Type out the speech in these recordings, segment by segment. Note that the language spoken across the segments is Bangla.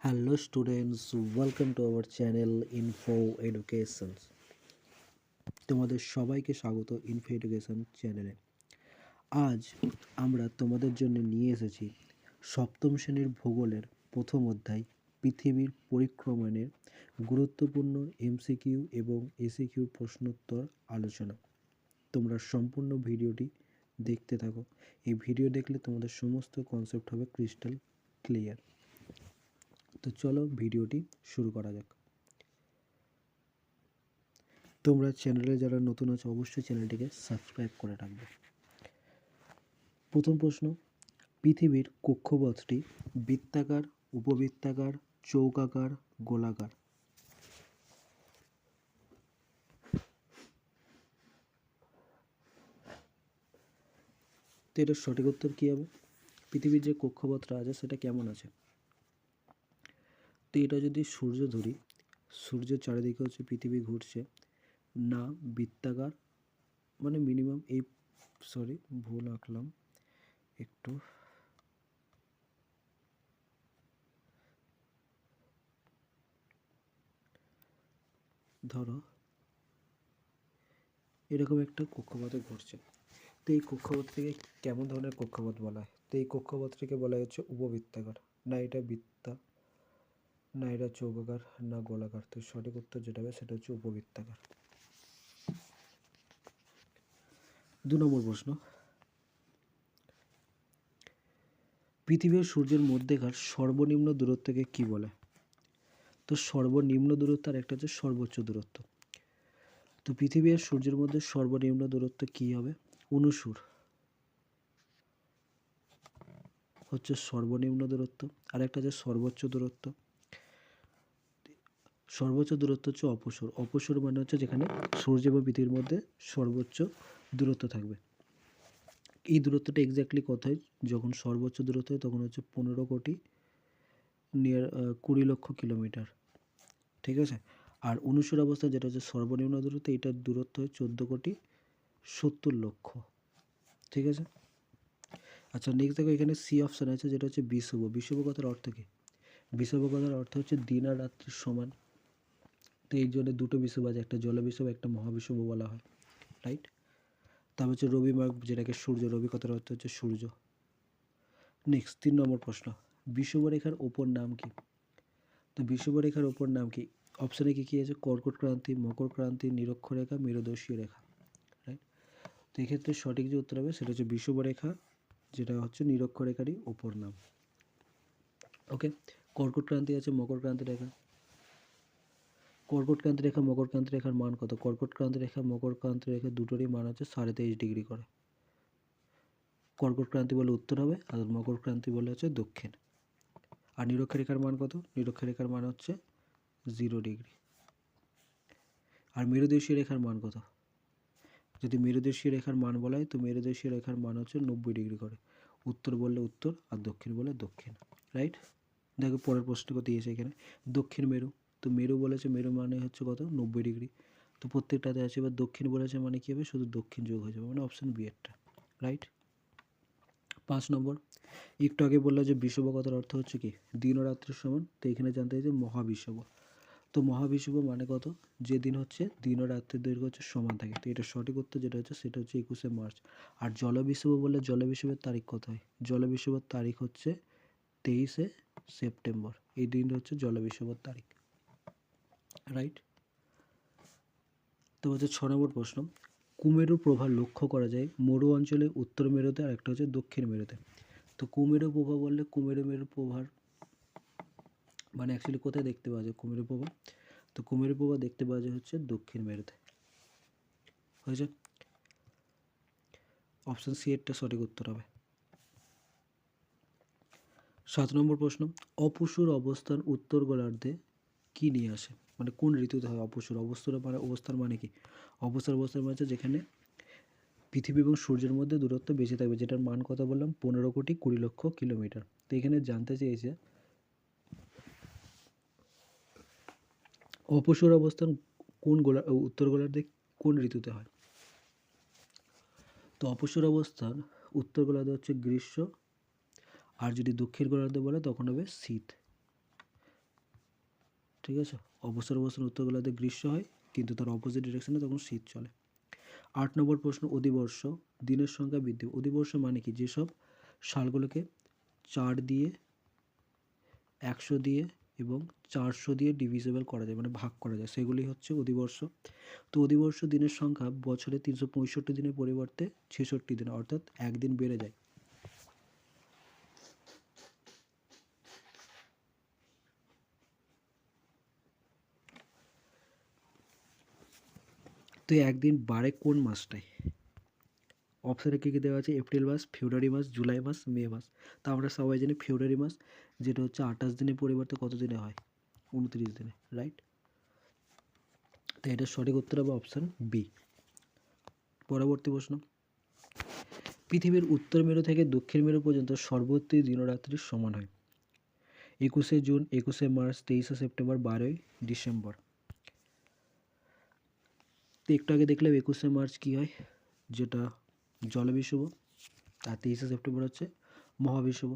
Hello students, welcome to our channel Info Education. তোমাদের সবাইকে স্বাগত ইনফো এডুকেশন চ্যানেলে। আজ আমরা তোমাদের জন্য নিয়ে এসেছি সপ্তম শ্রেণির ভূগোলের প্রথম অধ্যায় পৃথিবীর পরিক্রমণের গুরুত্বপূর্ণ এমসিকিউ এবং এসিকিউ প্রশ্নোত্তর আলোচনা। তোমরা সম্পূর্ণ ভিডিওটি দেখতে থাকো। এই ভিডিও দেখলে তোমাদের সমস্ত কনসেপ্ট হবে ক্রিস্টাল ক্লিয়ার তো চলো ভিডিওটি শুরু করা যাক। তোমরা চ্যানেলে যারা নতুন আছো, অবশ্যই চ্যানেলটিকে সাবস্ক্রাইব করে রাখবে। প্রথম প্রশ্ন, পৃথিবীর কক্ষপথটি বৃত্তাকার, উপবৃত্তাকার, চৌকাকার, গোলাকার? তো এটার সঠিক উত্তর কী হবে? পৃথিবীর যে কক্ষপথটা আছে সেটা কেমন আছে? তো এটা যদি সূর্য ধরি, সূর্যের চারিদিকে হচ্ছে পৃথিবী ঘুরছে, না বৃত্তাকার মানে মিনিমাম এই সরি ভুল আঁকলাম, একটু, ধরো, এরকম একটা কক্ষপথে ঘুরছে, তো এই কক্ষপথ থেকে কেমন ধরনের কক্ষপথ বলা হয়? তো এই কক্ষপথটিকে বলা হচ্ছে উপবৃত্তাকার, না এটা বৃত্তা? না এটা চৌকাকার, না গোলাকার। তো সঠিক উত্তর যেটা হবে সেটা হচ্ছে উপবৃত্তাকার। দু নম্বর প্রশ্ন। পৃথিবীর সূর্যের মধ্যেকার সর্বনিম্ন দূরত্বকে কি বলে? তো সর্বনিম্ন দূরত্ব আর একটা হচ্ছে সর্বোচ্চ দূরত্ব। তো পৃথিবী আর সূর্যের মধ্যে সর্বনিম্ন দূরত্ব কি হবে? অনুসুর। হচ্ছে সর্বনিম্ন দূরত্ব। আর একটা হচ্ছে সর্বোচ্চ দূরত্ব। সর্বোচ্চ দূরত্ব হচ্ছে অপসর। অপসর মানে হচ্ছে যেখানে সূর্য এবং পৃথিবীর মধ্যে সর্বোচ্চ দূরত্ব থাকবে। এই দূরত্বটা এক্স্যাক্টলি কত হয়? যখন সর্বোচ্চ দূরত্ব হয়, তখন হচ্ছে পনেরো কোটি নিয়ার কুড়ি লক্ষ কিলোমিটার। ঠিক আছে? আর অনুসর অবস্থা যেটা হচ্ছে সর্বনিম্ন দূরত্ব, এটার দূরত্ব হয় চোদ্দ কোটি সত্তর লক্ষ। ঠিক আছে? আচ্ছা নেক্সট দেখো এখানে সি অপশান আছে, যেটা হচ্ছে বিষুব বিষুব কথার অর্থ কী? বিষুব কথার অর্থ হচ্ছে দিন আর রাত্রির সমান। তো এই জন্য দুটো বিষুব আছে, একটা জলবিষুব একটা মহাবিষুব বলা হয় রাইট তারপর হচ্ছে রবি মার্গ যেটাকে সূর্য, রবি কথার অর্থ হচ্ছে সূর্য। নেক্সট তিন নম্বর প্রশ্ন বিষুব রেখার ওপর নাম কি? তো বিষুব রেখার ওপর নাম কি? অপশানে কী কী আছে? কর্কট ক্রান্তি, মকর ক্রান্তি নিরক্ষরেখা মেরুদর্শীয় রেখা রাইট তো এক্ষেত্রে সঠিক যে উত্তর হবে সেটা হচ্ছে বিষুব রেখা যেটা হচ্ছে নিরক্ষরেখারই ওপর নাম। ওকে কর্কট ক্রান্তি আছে, মকর ক্রান্তি রেখা। কর্কট ক্রান্তি রেখা, মকর ক্রান্তি রেখার মান কত? কর্কট ক্রান্তি রেখা, মকর ক্রান্তি রেখা দুটোরই মান হচ্ছে সাড়ে তেইশ ডিগ্রি করে। কর্কট ক্রান্তি বলে উত্তর হবে, আর মকর ক্রান্তি বলে হচ্ছে দক্ষিণ। আর নিরক্ষরেখার মান কত? নিরক্ষরেখার মান হচ্ছে জিরো ডিগ্রি। আর মেরুদেশীয় রেখার মান কত? যদি মেরুদেশীয় রেখার মান বলা হয়, তো মেরুদেশীয় রেখার মান হচ্ছে নব্বই ডিগ্রি করে। উত্তর বললে উত্তর, আর দক্ষিণ বলে দক্ষিণ, রাইট? দেখো, পরের প্রশ্ন কত দিয়েছে এখানে? দক্ষিণ মেরু। তো মেরু বলেছে, মেরু মানে হচ্ছে কত? নব্বই ডিগ্রি। তো প্রত্যেকটাতে আছে, এবার দক্ষিণ বলেছে মানে কী হবে? শুধু দক্ষিণ যোগ হয়ে যাবে মানে অপশান বি রাইট পাঁচ নম্বর, একটু আগে বলল যে বিষুব কথার অর্থ হচ্ছে কি? দিন ও রাত্রির সমান, তো এখানে জানতে চাইছে মহাবিষুব তো মহাবিষুব মানে কত? যে দিন হচ্ছে দিন ও রাত্রির দৈর্ঘ্য হচ্ছে সমান থাকে। তো এটা সঠিক উত্তর যেটা হচ্ছে, সেটা হচ্ছে একুশে মার্চ। আর জলবিষুব বললে জলবিষুবের তারিখ কত হয়? জলবিষুবের তারিখ হচ্ছে তেইশে সেপ্টেম্বর। এই দিনটা হচ্ছে জলবিষুবের তারিখ। রাইট তো হচ্ছে ছ নম্বর প্রশ্ন। কুমেরু প্রভা লক্ষ্য করা যায় মরু অঞ্চলে উত্তর মেরুতে আর একটা হচ্ছে দক্ষিণ মেরুতে। তো কুমেরু প্রভা বললে কুমেরু মেরু প্রভার মানে অ্যাকচুয়ালি কোথায় দেখতে পাওয়া যায় কুমেরু প্রভা তো কুমেরু প্রভা দেখতে পাওয়া যায় হচ্ছে দক্ষিণ মেরুতে। হয়েছে? অপশান সি এরটা সঠিক উত্তর হবে। সাত নম্বর প্রশ্ন অপসুর অবস্থান উত্তর গোলার্ধে কী নিয়ে আসে? মানে কোন ঋতুতে হয় অপসর অবস্থার মানে অবস্থান মানে কি? অবস্থার অবস্থান মানে হচ্ছে যেখানে পৃথিবী এবং সূর্যের মধ্যে দূরত্ব বেশি থাকবে, যেটার মান কথা বললাম, পনেরো কোটি কুড়ি লক্ষ কিলোমিটার। তো এখানে জানতে চেয়েছে অপসর অবস্থান কোন গোলা, উত্তর গোলার্ধে কোন ঋতুতে হয়? তো অপসর অবস্থান উত্তর গোলার্ধে হচ্ছে গ্রীষ্ম, আর যদি দক্ষিণ গোলার্ধে বলে, তখন হবে শীত। ঠিক আছে? অবসর অবস্থান উত্তর গোলার্ধে গ্রীষ্ম হয়, কিন্তু তার অপোজিট ডিরেকশনে তখন শীত চলে। আট নম্বর প্রশ্ন, অধিবর্ষ, দিনের সংখ্যা বৃদ্ধি। অধিবর্ষ মানে কি? যেসব সালগুলোকে চার দিয়ে, একশো দিয়ে এবং চারশো দিয়ে ডিভিজিবল করা যায় মানে ভাগ করা যায়, সেগুলি হচ্ছে অধিবর্ষ। তো অধিবর্ষ দিনের সংখ্যা বছরে তিনশো পঁয়ষট্টি দিনের পরিবর্তে ছেষট্টি দিন, অর্থাৎ একদিন বেড়ে যায়। তো একদিন বাড়ে কোন মাসটায়? অপশানে কী কী দেওয়া আছে? এপ্রিল মাস ফেব্রুয়ারি মাস জুলাই মাস মে মাস। তা আমরা সবাই জানি ফেব্রুয়ারি মাস, যেটা হচ্ছে আঠাশ দিনের পরিবর্তে কত দিনে হয়? উনত্রিশ দিনে রাইট তো এটার সঠিক উত্তর হবে অপশান বি পরবর্তী প্রশ্ন। পৃথিবীর উত্তর মেরু থেকে দক্ষিণ মেরু পর্যন্ত সর্বত্রই দিনরাত্রির সমান হয়। একুশে জুন, একুশে মার্চ, তেইশে সেপ্টেম্বর, বারোই ডিসেম্বর। তো একটু আগে দেখলাম একুশে মার্চ কী হয়? যেটা জলবিষুব আর তেইশে সেপ্টেম্বর হচ্ছে মহাবিষুব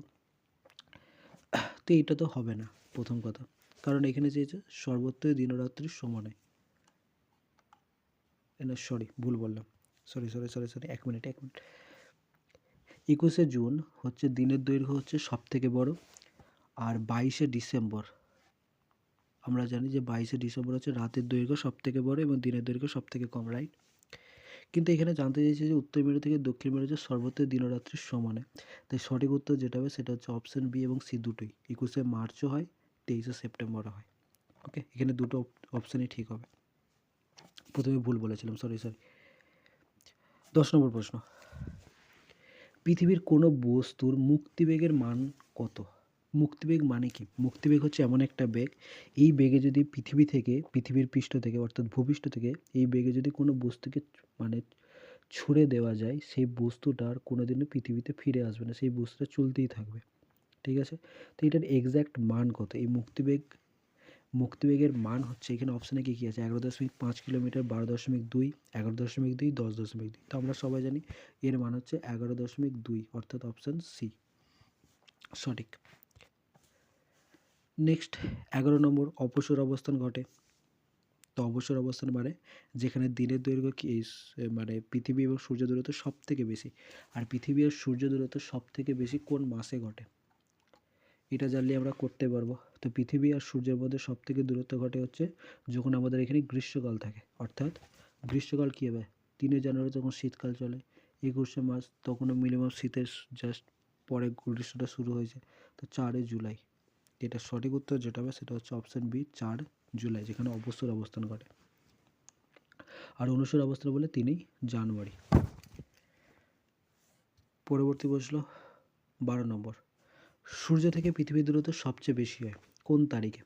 তো এটা তো হবে না, প্রথম কথা। কারণ এখানে চেয়েছে সর্বত্রই দিনরাত্রির সমানে। না সরি ভুল বললাম। সরি সরি সরি সরি এক মিনিট এক মিনিট। একুশে জুন হচ্ছে দিনের দৈর্ঘ্য হচ্ছে সব থেকে বড়, আর বাইশে ডিসেম্বর আমরা জানি যে বাইশে ডিসেম্বর হচ্ছে রাতের দৈর্ঘ্য সব থেকে বড় এবং দিনের দৈর্ঘ্য সব থেকে কম রাইট কিন্তু এখানে জানতে চাইছি যে উত্তর মেরু থেকে দক্ষিণ মেরু হচ্ছে সর্বত্র দিনরাত্রির সমানে। তাই সঠিক উত্তর যেটা হবে সেটা হচ্ছে অপশান বি এবং সি দুটোই। একুশে মার্চও হয়, তেইশে সেপ্টেম্বরও হয়। ওকে এখানে দুটো অপশানই ঠিক হবে। প্রথমে ভুল বলেছিলাম সরি সরি দশ নম্বর প্রশ্ন। পৃথিবীর কোনো বস্তুর মুক্তিবেগের মান কত? মুক্তিবেগ মানে কি? মুক্তিবেগ হচ্ছে এমন একটা বেগ। এই বেগে যদি পৃথিবী থেকে, পৃথিবীর পৃষ্ঠ থেকে, অর্থাৎ ভূপৃষ্ঠ থেকে এই বেগে যদি কোনো বস্তুকে মানে ছুঁড়ে দেওয়া যায়, সেই বস্তুটা আর কোনো দিনও পৃথিবীতে ফিরে আসবে না। সেই বস্তুটা চলতেই থাকবে। ঠিক আছে? তো এটার এক্স্যাক্ট মান কত? এই মুক্তিবেগ, মুক্তিবেগের মান হচ্ছে এখানে অপশানে কী কী আছে? এগারো দশমিক পাঁচ কিলোমিটার, বারো দশমিক দুই, এগারো দশমিক দুই, দশ দশমিক দুই। তো আমরা সবাই জানি এর মান হচ্ছে এগারো দশমিক দুই, অর্থাৎ অপশান সি সঠিক। নেক্সট এগারো নম্বর অবসর অবস্থান ঘটে। তো অবসর অবস্থান মানে যেখানে দিনের দৈর্ঘ্য কি মানে পৃথিবী এবং সূর্য দূরত্ব সব থেকে বেশি। আর পৃথিবী আর সূর্য দূরত্ব সব থেকে বেশি কোন মাসে ঘটে? এটা জানলে আমরা করতে পারব। তো পৃথিবী আর সূর্যের মধ্যে সব থেকে দূরত্ব ঘটে হচ্ছে যখন আমাদের এখানে গ্রীষ্মকাল থাকে। অর্থাৎ গ্রীষ্মকাল কী হবে? তিনে জানুয়ারি তখন শীতকাল চলে, একুশে মার্চ তখনও মিনিমাম শীতের জাস্ট পরে গ্রীষ্মটা শুরু হয়েছে। তো চারে জুলাই। এটা সঠিক উত্তর যেটা হবে সেটা হচ্ছে অপশান বি চার জুলাই, যেখানে অবসর অবস্থান ঘটে। আর অনুসর অবস্থান বলে তিনি জানুয়ারি। পরবর্তী বসল বারো নম্বর। সূর্য থেকে পৃথিবীর দূরত্ব সবচেয়ে বেশি হয় কোন তারিখে?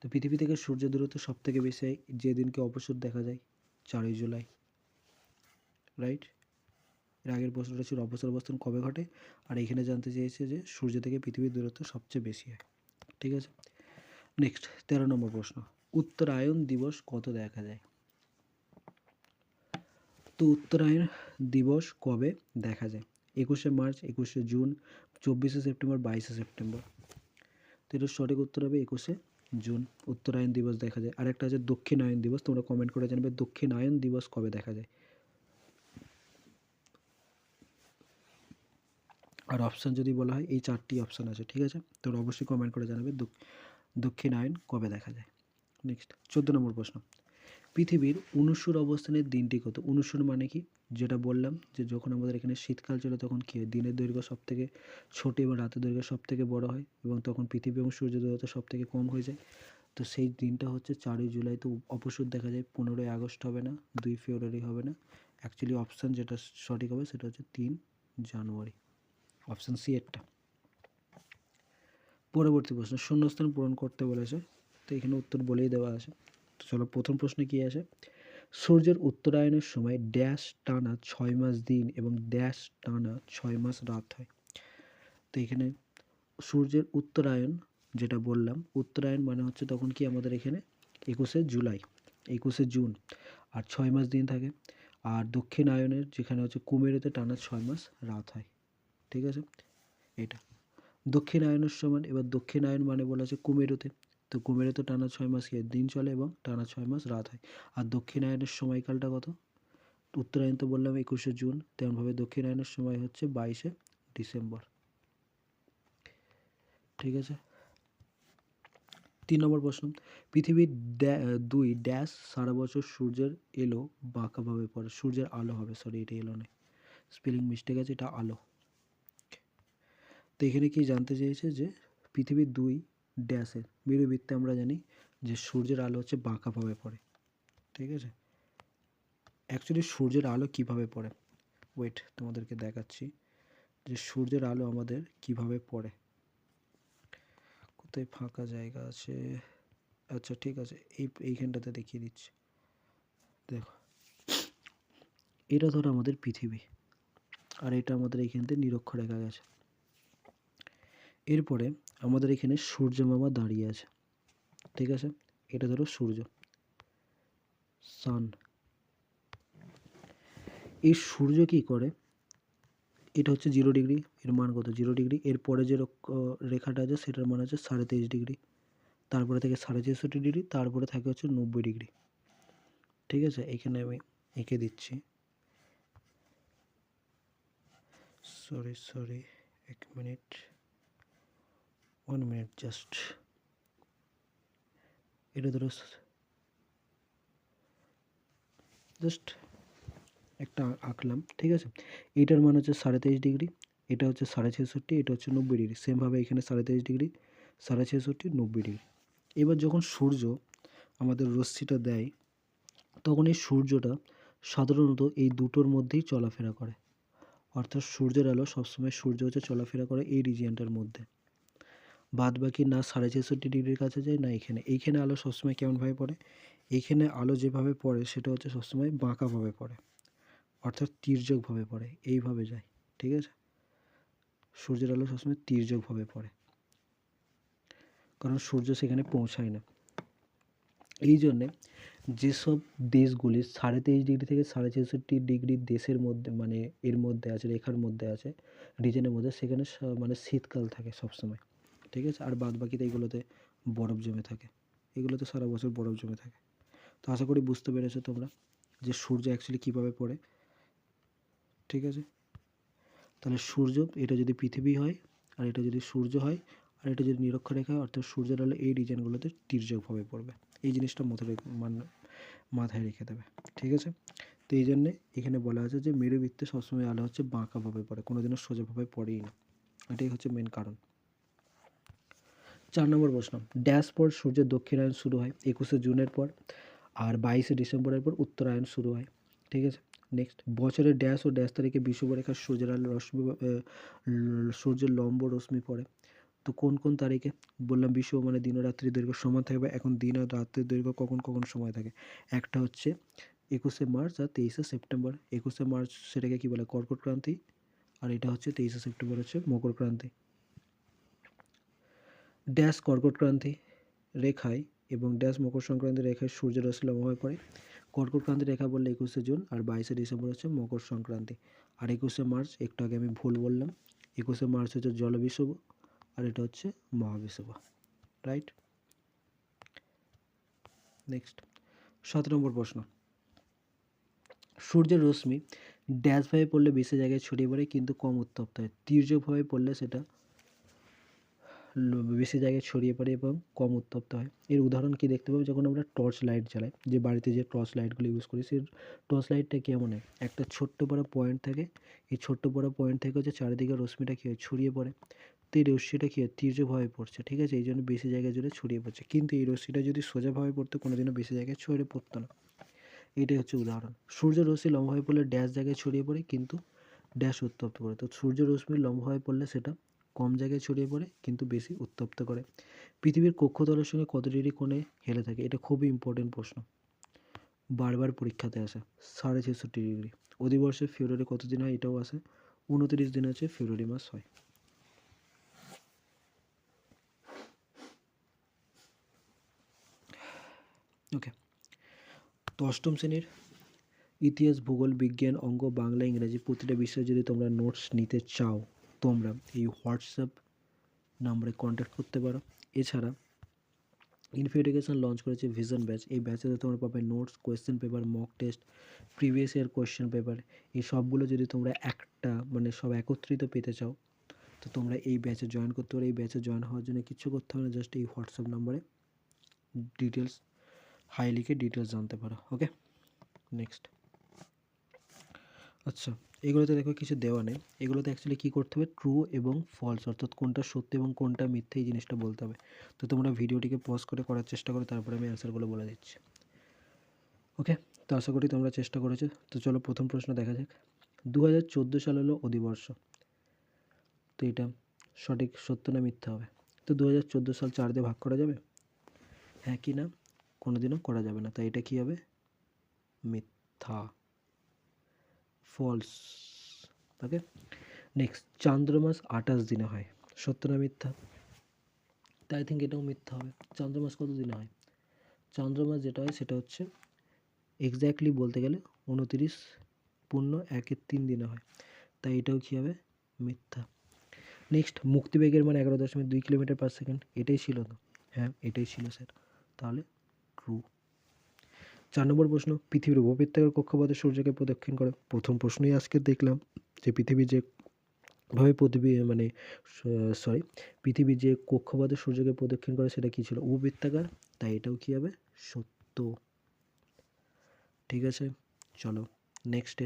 তো পৃথিবী থেকে সূর্য দূরত্ব সব থেকে বেশি হয় যেদিনকে অবসর দেখা যায়? চারই জুলাই। রাইট এর আগের প্রশ্নটা ছিল অবসর অবস্থান কবে ঘটে? আর এখানে জানতে চেয়েছে যে সূর্য থেকে পৃথিবীর দূরত্ব সবচেয়ে বেশি হয়। ঠিক আছে? নেক্সট তেরো নম্বর প্রশ্ন। উত্তরায়ণ দিবস কত দেখা যায়? তো উত্তরায়ণ দিবস কবে দেখা যায়? একুশে মার্চ, একুশে জুন, চব্বিশে সেপ্টেম্বর, বাইশে সেপ্টেম্বর। তো এটার সঠিক উত্তর হবে একুশে জুন। উত্তরায়ণ দিবস দেখা যায়। আর একটা আছে দক্ষিণায়ন দিবস, তোমরা কমেন্ট করে জানাবে দক্ষিণায়ন দিবস কবে দেখা যায়? আর অপশান যদি বলা হয়, এই চারটি অপশান আছে, ঠিক আছে? তোমরা অবশ্যই কমেন্ট করে জানাবে দক- দক্ষিণায়ন কবে দেখা যায়? নেক্সট চোদ্দ নম্বর প্রশ্ন। পৃথিবীর অনুসুর অবস্থানের দিনটি কত? অনুসুর মানে কি? যেটা বললাম যে যখন আমাদের এখানে শীতকাল চলে, তখন কী হয়? দিনের দৈর্ঘ্য সব থেকে ছোটো এবং রাতের দৈর্ঘ্য সব থেকে বড় হয় এবং তখন পৃথিবী এবং সূর্য দূরত্ব সব থেকে কম হয়ে যায়। তো সেই দিনটা হচ্ছে চারই জুলাই। তো অপসর দেখা যায়, পনেরোই আগস্ট হবে না, দুই ফেব্রুয়ারি হবে না। অ্যাকচুয়ালি অপশান যেটা সঠিক হবে, সেটা হচ্ছে তিন জানুয়ারি। অপশান সি এরটা পরবর্তী প্রশ্ন, শূন্যস্থান পূরণ করতে বলেছে, তো এখানে উত্তর বলেই দেওয়া আছে। তো চলো, প্রথম প্রশ্নে কী আছে? সূর্যের উত্তরায়ণের সময় ড্যাশ টানা ছয় মাস দিন এবং ড্যাশ টানা ছয় মাস রাত হয়। তো এখানে সূর্যের উত্তরায়ণ যেটা বললাম, উত্তরায়ণ মানে হচ্ছে তখন কি আমাদের এখানে? একুশে জুলাই, একুশে জুন, আর ছয় মাস দিন থাকে। আর দক্ষিণায়নের যেখানে হচ্ছে কুমেরুতে টানা ছয় মাস রাত হয়। ঠিক আছে? এটা। দক্ষিণায়নের সমান, এবার দক্ষিণায়ন মানে বলা আছে কুমেরুতে। তো কুমেরে তো টানা ছয় মাস দিন চলে এবং টানা ছয় মাস রাত হয়। আর দক্ষিণায়নের সময়কালটা কত? উত্তরায়ণ তো বললাম একুশে জুন, তেমনভাবে দক্ষিণায়নের সময় হচ্ছে বাইশে ডিসেম্বর। ঠিক আছে? তিন নম্বর প্রশ্ন। পৃথিবীর দুই ড্যাশ সারা বছর সূর্যের এলো বাঁকাভাবে পড়ে। সূর্যের আলো হবে সরি এটা এলো নয়। স্পেলিং মিস্টেক আছে, এটা আলো। তো এখানে কি জানতে চেয়েছে যে পৃথিবীর দুই ড্যাশের মেরুবৃত্তে আমরা জানি যে সূর্যের আলো হচ্ছে বাঁকাভাবে পড়ে, ঠিক আছে? অ্যাকচুয়ালি সূর্যের আলো কীভাবে পড়ে? ওয়েট তোমাদেরকে দেখাচ্ছি যে সূর্যের আলো আমাদের কীভাবে পড়ে। কোথায় ফাঁকা জায়গা আছে? আচ্ছা ঠিক আছে, এই, এইখানটাতে দেখিয়ে দিচ্ছি। দেখো, এটা ধরো আমাদের পৃথিবী, আর এটা আমাদের এইখানতে নিরক্ষরেখা গেছে। এরপরে আমাদের এখানে সূর্য মামা দাঁড়িয়ে আছে, ঠিক আছে? এটা ধরো সূর্য সান এই সূর্য কি করে? এটা হচ্ছে জিরো ডিগ্রি এর মান কত? জিরো ডিগ্রি এরপরে যে রেখাটা আছে সেটার মান হচ্ছে সাড়ে তেইশ ডিগ্রি তারপরে থেকে সাড়ে ছেষট্টি ডিগ্রি তারপরে থাকে হচ্ছে নব্বই ডিগ্রি ঠিক আছে? এখানে আমি এঁকে দিচ্ছি। সরি সরি এক মিনিট ওয়ান মিনিট জাস্ট এটা ধরো জাস্ট একটা আঁকলাম, ঠিক আছে? এইটার মান হচ্ছে সাড়ে তেইশ ডিগ্রি, এটা হচ্ছে সাড়ে ছেষট্টি, এটা হচ্ছে নব্বই ডিগ্রি। সেমভাবে এখানে সাড়ে তেইশ ডিগ্রি, সাড়ে ছেষট্টি, নব্বই ডিগ্রি। এবার যখন সূর্য আমাদের রশ্মিটা দেয়, তখন এই সূর্যটা সাধারণত এই দুটোর মধ্যেই চলাফেরা করে। অর্থাৎ সূর্যের আলো সবসময় সূর্য হচ্ছে চলাফেরা করে এই রিজিয়নটার মধ্যে। বাদ বাকি না সাড়ে ছেষট্টি ডিগ্রির কাছে যায় না এখানে। এইখানে আলো সবসময় কেমনভাবে পড়ে? এইখানে আলো যেভাবে পড়ে, সেটা হচ্ছে সবসময় বাঁকাভাবে পড়ে, অর্থাৎ তির্যকভাবে পড়ে। এইভাবে যায়, ঠিক আছে? সূর্যের আলো সবসময় তির্যকভাবে পড়ে, কারণ সূর্য সেখানে পৌঁছায় না। এই জন্যে যেসব দেশগুলি সাড়ে তেইশ ডিগ্রি থেকে সাড়ে ছেষট্টি ডিগ্রি দেশের মধ্যে মানে এর মধ্যে আছে, রেখার মধ্যে আছে রিজনের মধ্যে, সেখানে মানে শীতকাল থাকে সবসময়। ঠিক আছে? আর বাদ বাকিতে এগুলোতে বরফ জমে থাকে। এগুলোতে সারা বছর বরফ জমে থাকে। তো আশা করি বুঝতে পেরেছ তোমরা যে সূর্য অ্যাকচুয়ালি কীভাবে পড়ে। ঠিক আছে? তাহলে সূর্য, এটা যদি পৃথিবী হয়, আর এটা যদি সূর্য হয়, আর এটা যদি নিরক্ষরেখা হয়, অর্থাৎ সূর্যের আলো এই রিজনগুলোতে তির্যকভাবে পড়বে। এই জিনিসটা মাথায় মান, মাথায় রেখে দেবে। ঠিক আছে? তো এই জন্যে এখানে বলা আছে যে মেরুবৃত্তে সবসময় আলো হচ্ছে বাঁকাভাবে পড়ে কোনো দিনও সোজাভাবে পড়েই না। এটাই হচ্ছে মেন কারণ। চার নম্বর প্রশ্ন, ড্যাশ পর সূর্যের দক্ষিণায়ন শুরু হয় একুশে জুনের পর আর বাইশে ডিসেম্বরের পর উত্তরায়ণ শুরু হয়, ঠিক আছে? নেক্সট বছরের ড্যাশ ও ড্যাশ তারিখে বিষুবরেখার সূর্যের আলো রশ্মি সূর্যের লম্ব রশ্মি পড়ে। তো কোন কোন তারিখে? বললাম বিশ্ব মানে দিন ও দৈর্ঘ্য সমান থাকবে এখন দিন আর রাত্রির দৈর্ঘ্য কখন কখন সময় থাকে? একটা হচ্ছে একুশে মার্চ আর তেইশে সেপ্টেম্বর। একুশে মার্চ সেটাকে কী বলে? কর্কট ক্রান্তি। আর এটা হচ্ছে তেইশে সেপ্টেম্বর হচ্ছে মকর ক্রান্তি। ড্যাশ কর্কট ক্রান্তি রেখায় এবং ড্যাশ মকর সংক্রান্তি রেখায় সূর্যের রশ্মি লম্বভাবে পড়ে কর্কট ক্রান্তি রেখা বললে একুশে জুন আর বাইশে ডিসেম্বর হচ্ছে মকর সংক্রান্তি আর একুশে মার্চ, একটু আগে আমি ভুল বললাম, একুশে মার্চ হচ্ছে জলবিষুব আর এটা হচ্ছে মহাবিষুব রাইট নেক্সট সাত নম্বর প্রশ্ন। সূর্যের রশ্মি ড্যাশভাবে পড়লে বেশি জায়গায় ছড়িয়ে পড়ে, কিন্তু কম উত্তপ্ত হয়। তির্যকভাবে পড়লে সেটা বেশি জায়গায় ছড়িয়ে পড়ে এবং কম উত্তপ্ত হয়। এর উদাহরণ কি দেখতে পাবো? যখন আমরা টর্চ লাইট জ্বালাই, যে বাড়িতে যে টর্চ লাইটগুলো ইউজ করি, সেই টর্চ লাইটটা কেমন হয়? একটা ছোট্ট বড় পয়েন্ট থাকে, এই ছোট্ট বড় পয়েন্ট থেকে হচ্ছে চারিদিকে রশ্মিটা কী হয়? ছড়িয়ে পড়ে। তো এই রশ্মিটা কী হয়? তীর্যভাবে পড়ছে, ঠিক আছে? এই জন্য বেশি জায়গায় জুড়ে ছড়িয়ে পড়ছে। কিন্তু এই রশ্মিটা যদি সোজাভাবে পড়তো কোনো দিনও বেশি জায়গায় ছড়িয়ে পড়তো না। এটাই হচ্ছে উদাহরণ। সূর্য রশ্মি লম্বভাবে পড়লে ড্যাশ জায়গায় ছড়িয়ে পড়ে, কিন্তু ড্যাশ উত্তপ্ত করে। তো সূর্য রশ্মি লম্বভাবে পড়লে সেটা কম জায়গায় ছড়িয়ে পড়ে, কিন্তু বেশি উত্তপ্ত করে। পৃথিবীর কক্ষতলের সঙ্গে কত ডিগ্রি কোণে হেলে থাকে, এটা খুবই ইম্পর্টেন্ট প্রশ্ন। বারবার পরীক্ষাতে আসে, সাড়ে ছেষট্টি ডিগ্রি। অধিবর্ষে ফেব্রুয়ারি কত দিন হয় এটাও আসে, উনত্রিশ দিন আছে ফেব্রুয়ারি মাস হয়। ওকে অষ্টম শ্রেণির ইতিহাস, ভূগোল, বিজ্ঞান, অঙ্ক, বাংলা, ইংরাজি প্রতিটা বিষয়ে যদি তোমরা নোটস নিতে চাও তোমরা এই হোয়াটসঅ্যাপ নাম্বারে কন্ট্যাক্ট করতে পারো। এছাড়া ইনফো এডুকেশন লঞ্চ করেছে ভিশন ব্যাচ এই ব্যাচেতে তোমরা পাবে notes question paper mock test previous year question paper এই সবগুলো যদি তোমরা একটা মানে সব একত্রিত পেতে চাও, তো তোমরা এই ব্যাচে জয়েন করতে পারো। এই ব্যাচে জয়েন হওয়ার জন্য কিছু করতে হবে না জাস্ট এই হোয়াটসঅ্যাপ নাম্বারে ডিটেলস হাই লিখে ডিটেলস জানতে পারো। ওকে নেক্সট আচ্ছা এগুলোতে দেখো কিছু দেওয়া নেই। এগুলোতে অ্যাকচুয়ালি কী করতে হবে? ট্রু এবং ফলস অর্থাৎ কোনটা সত্যি এবং কোনটা মিথ্যে এই জিনিসটা বলতে হবে। তো তোমরা ভিডিওটিকে পজ করে করার চেষ্টা করো, তারপরে আমি অ্যান্সারগুলো বলে দিচ্ছি। ওকে তো আশা করি তোমরা চেষ্টা করেছ। তো চলো প্রথম প্রশ্ন দেখা যাক। দু হাজার চোদ্দ সাল হলো অধিবর্ষ। তো এটা সঠিক সত্য না মিথ্যা হবে? তো দু হাজার চোদ্দ সাল চার দিয়ে ভাগ করা যাবে? হ্যাঁ কি না? কোনো দিনও করা যাবে না। তাই এটা কী হবে? মিথ্যা। ফলস। ওকে? নেক্সট চান্দ্রমাস আঠাশ দিনে হয়। সত্য না মিথ্যা? তাই আই থিঙ্ক এটাও মিথ্যা হবে। চান্দ্রমাস কত দিনে হয়? চান্দ্রমাস যেটা হয় সেটা হচ্ছে এক্স্যাক্টলি বলতে গেলে উনতিরিশ পূর্ণ একের তিন দিনে হয়। তাই এটাও কী হবে? মিথ্যা। নেক্সট মুক্তিবেগের মানে এগারো দশমিক দুই কিলোমিটার পার সেকেন্ড এটাই ছিল তো। হ্যাঁ এটাই ছিল স্যার তাহলে ট্রু চার নম্বর প্রশ্ন, পৃথিবীর উপবৃত্তাকার কক্ষপথে সূর্যকে প্রদক্ষিণ করে। প্রথম প্রশ্নই আজকে দেখলাম যে পৃথিবী যে ভাবে পৃথিবী মানে সরি পৃথিবী যে কক্ষপথে সূর্যকে প্রদক্ষিণ করে সেটা কী ছিল? উপবৃত্তাকার? তাই এটাও কী হবে? সত্য। ঠিক আছে? চলো নেক্সটে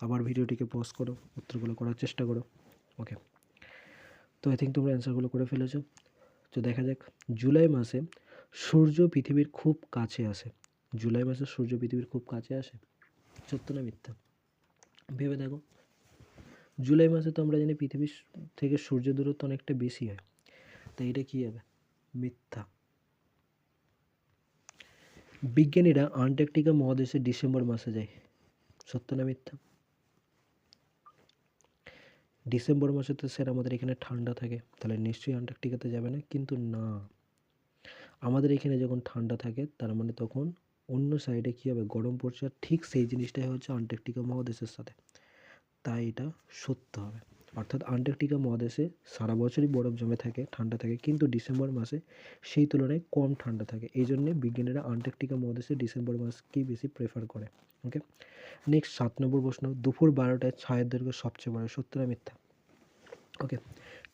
আবার ভিডিওটিকে পজ করো, উত্তরগুলো করার চেষ্টা করো। ওকে তো আই থিঙ্ক তোমরা অ্যান্সারগুলো করে ফেলেছো। তো দেখা যাক, জুলাই মাসে সূর্য পৃথিবীর খুব কাছে আসে। জুলাই মাসে সূর্য পৃথিবীর খুব কাছে আসে। সত্য না মিথ্যা? ভেবে দেখো। জুলাই মাসে তো আমরা জানি পৃথিবীর থেকে সূর্যের দূরত্ব অনেকটা বেশি হয়। তাই এটা কী হবে? মিথ্যা। বিজ্ঞানীরা আন্টার্কটিকা মহাদেশে ডিসেম্বর মাসে যায়। সত্য না মিথ্যা? ডিসেম্বর মাসে তো স্যার আমাদের এখানে ঠান্ডা থাকে। তাহলে নিশ্চয়ই আন্টার্কটিকাতে যাবে না? কিন্তু না। আমাদের এখানে যখন ঠান্ডা থাকে, তার মানে তখন অন্য সাইডে কী হবে? গরম পড়ছে আর ঠিক সেই জিনিসটাই হচ্ছে আন্টার্কটিকা মহাদেশের সাথে। তাই এটা সত্য হবে। অর্থাৎ আন্টার্কটিকা মহাদেশে সারা বছরই বরফ জমে থাকে, ঠান্ডা থাকে। কিন্তু ডিসেম্বর মাসে সেই তুলনায় কম ঠান্ডা থাকে। এই জন্যে বিজ্ঞানীরা আন্টার্কটিকা মহাদেশে ডিসেম্বর মাসকেই বেশি প্রেফার করে। ওকে নেক্সট সাত নম্বর প্রশ্ন। দুপুর বারোটায় ছায়ের দৈর্ঘ্য সবচেয়ে বড় সত্য না মিথ্যা? ওকে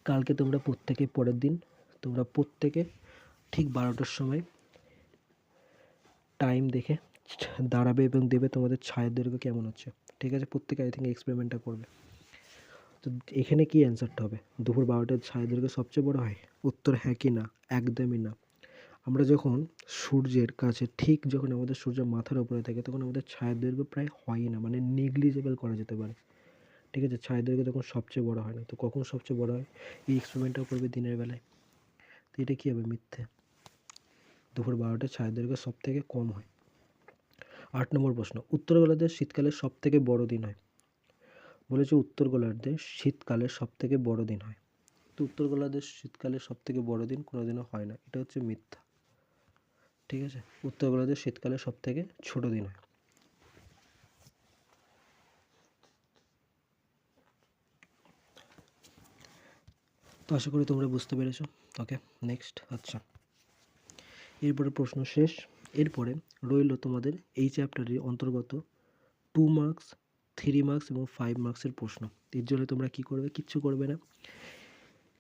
কালকে তোমরা প্রত্যেকে, পরের দিন তোমরা প্রত্যেকে ঠিক বারোটার সময় টাইম দেখে দাঁড়াবে এবং দেবে তোমাদের ছায়ের দৈর্ঘ্য কেমন হচ্ছে। ঠিক আছে? প্রত্যেকে আই থিঙ্ক এক্সপেরিমেন্টটা করবে। তো এখানে কি অ্যান্সারটা হবে? দুপুর বারোটার ছায়া দৈর্ঘ্য সবচেয়ে বড় হয়? উত্তর হ্যাঁ কি না? একদমই না। আমরা যখন সূর্যের কাছে, ঠিক যখন আমাদের সূর্য মাথার উপরে থাকে, তখন আমাদের ছায়ার দৈর্ঘ্য প্রায় হয়ই না মানে নেগলিজেবল করা যেতে পারে। ঠিক আছে? ছায়ার দৈর্ঘ্য তখন সবচেয়ে বড় হয় না। তো কখন সবচেয়ে বড় হয়? এই এক্সপেরিমেন্টটাও করবে দিনের বেলায়। তো এটা কী হবে মিথ্যে? দুপুর বারোটায় ছায়ার দৈর্ঘ্য সব থেকে কম হয়। আট নম্বর প্রশ্ন উত্তর গোলার্ধের শীতকালে সব থেকে বড় দিন হয়? বলেছে উত্তর গোলার্ধে শীতকালে সব থেকে বড় দিন হয়। তো উত্তর গোলার্ধের শীতকালে সব থেকে বড় দিন কোনোদিনও হয় না, এটা হচ্ছে মিথ্যা। ঠিক আছে? উত্তর গোলার্ধের শীতকালে সব থেকে ছোট দিন হয়। তো আশা করি তোমরা বুঝতে পেরেছ। ওকে, নেক্সট আচ্ছা। এরপরে প্রশ্ন শেষ। এরপরে রইল তোমাদের এই চ্যাপ্টারের অন্তর্গত টু মার্কস থ্রি মার্কস এবং ফাইভ মার্কসের প্রশ্ন। এর জন্য তোমরা কী করবে? কিচ্ছু করবে না।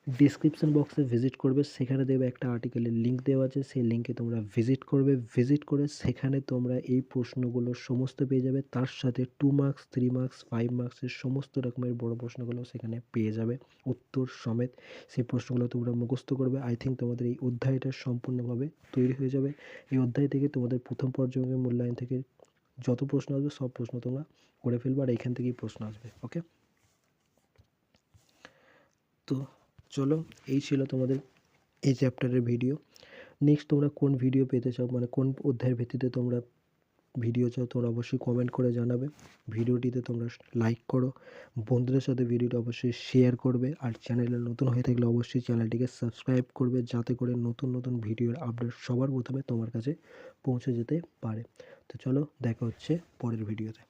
ডিসক্রিপশন বক্সে ভিজিট করবে, সেখানে দেবে একটা আর্টিকেলের লিঙ্ক দেওয়া আছে, সেই লিঙ্কে তোমরা ভিজিট করবে ভিজিট করে সেখানে তোমরা এই প্রশ্নগুলো সমস্ত পেয়ে যাবে, তার সাথে two marks three marks five মার্কসের সমস্ত রকমের বড় প্রশ্নগুলো সেখানে পেয়ে যাবে, উত্তর সমেত সেই প্রশ্নগুলো তোমরা মুখস্থ করবে আই থিঙ্ক তোমাদের এই অধ্যায়টা সম্পূর্ণভাবে তৈরি হয়ে যাবে, এই অধ্যায় থেকে তোমাদের প্রথম পর্যায়ের মূল্যায়ন থেকে যত প্রশ্ন আসবে, সব প্রশ্ন তোমরা করে ফেলবে, আর এইখান থেকেই প্রশ্ন আসবে ওকে তো চলো, এই ছিল তোমাদের এই চ্যাপ্টারের ভিডিও নেক্সট তোমরা কোন ভিডিও পেতে চাও মানে কোন অধ্যায়ের ভিত্তিতে তোমরা ভিডিও চাও, তোমরা অবশ্যই কমেন্ট করে জানাবে। ভিডিওটিতে তোমরা লাইক করো। বন্ধুদের সাথে ভিডিওটা অবশ্যই শেয়ার করবে। আর চ্যানেলে নতুন হয়ে থাকলে অবশ্যই চ্যানেলটিকে সাবস্ক্রাইব করবে, যাতে করে নতুন নতুন ভিডিওর আপডেট সবার প্রথমে তোমার কাছে পৌঁছে যেতে পারে। তো চলো, দেখা হচ্ছে পরের ভিডিওতে